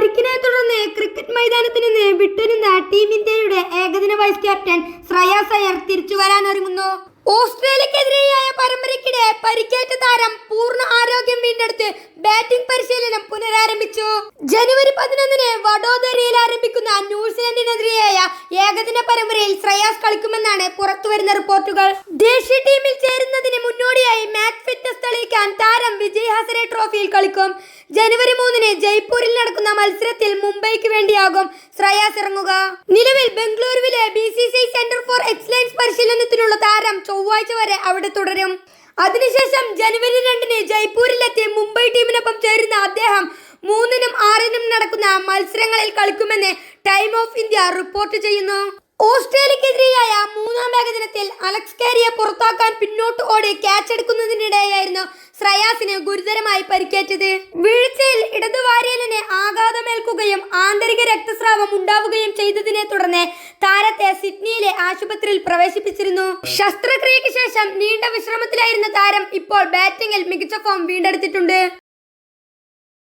പരിക്കിനെ തുടർന്ന് ക്രിക്കറ്റ് മൈതാനത്തിൽ നിന്ന് വിട്ടുനിന്ന ടീം ഇന്ത്യയുടെ ഏകദിന വൈസ് ക്യാപ്റ്റൻ ശ്രേയാസ് അയ്യർ തിരിച്ചു വരാനൊരുങ്ങുന്നു. ഓസ്ട്രേലിയക്കെതിരെയായ പരമ്പരയ്ക്കിടെ പരിക്കേറ്റ താരം പൂർണ ആരോഗ്യം വീണ്ടെടുത്ത് ബാറ്റിംഗ് പരിശീലനം പുനരാരംഭിച്ചു. ജനുവരി പതിനൊന്നിന് വഡോദരയിൽ ആരംഭിക്കുന്ന ന്യൂസിലൻഡിനെതിരെയായ ഏകദിന പരമ്പരയിൽ ശ്രേയാസ് കളിക്കുമെന്നാണ് പുറത്തുവരുന്ന റിപ്പോർട്ടുകൾ. ദേശീയ ടീമിൽ ചേരുന്നതിന് മുന്നോടിയായി മാച്ച് ഫിറ്റ്നസ് തെളിയിക്കാൻ താരം വിജയ് ഹസരെ ട്രോഫിയിൽ കളിക്കും. ജനുവരി മൂന്നിന് ജയ്പൂരിൽ നടക്കുന്ന മത്സരത്തിൽ മുംബൈക്ക് വേണ്ടിയാകും ശ്രേയാസ് ഇറങ്ങുക. നിലവിൽ ബംഗളൂരുവിലെ B C C centre for excellence പരിശീലനത്തിനുള്ള താരം ചൊവ്വാഴ്ച വരെ അവിടെ തുടരും. അതിനുശേഷം ജനുവരി രണ്ടിന് ജയ്പൂരിലെത്തി മുംബൈ ടീമിനൊപ്പം ചേരുന്ന അദ്ദേഹം മൂന്നിനും ആറിനും നടക്കുന്ന മത്സരങ്ങളിൽ കളിക്കുമെന്ന് ടൈം ഓഫ് ഇന്ത്യ റിപ്പോർട്ട് ചെയ്യുന്നു. ഓസ്ട്രേലിയക്കെതിരെയായ മൂന്നാം ഏകദിനത്തിൽ അലക്സ് കാരിയെ പുറത്താക്കാൻ പിന്നോട്ട് ഓടി ക്യാച്ച് എടുക്കുന്നതിനിടെയായിരുന്നു ശ്രേയാസിന് ഗുരുതരമായി പരിക്കേറ്റത്. വീഴ്ചയിൽ ഇടതുവാരിയലിന് ആഘാതമേൽക്കുകയും ആന്തരിക രക്തസ്രാവം ഉണ്ടാവുകയും ചെയ്തതിനെ തുടർന്ന് താരത്തെ സിഡ്നിയിലെ ആശുപത്രിയിൽ പ്രവേശിപ്പിച്ചിരുന്നു. ശസ്ത്രക്രിയയ്ക്ക് ശേഷം നീണ്ട വിശ്രമത്തിലായിരുന്ന താരം ഇപ്പോൾ ബാറ്റിംഗിൽ മികച്ച ഫോം വീണ്ടെടുത്തിട്ടുണ്ട്.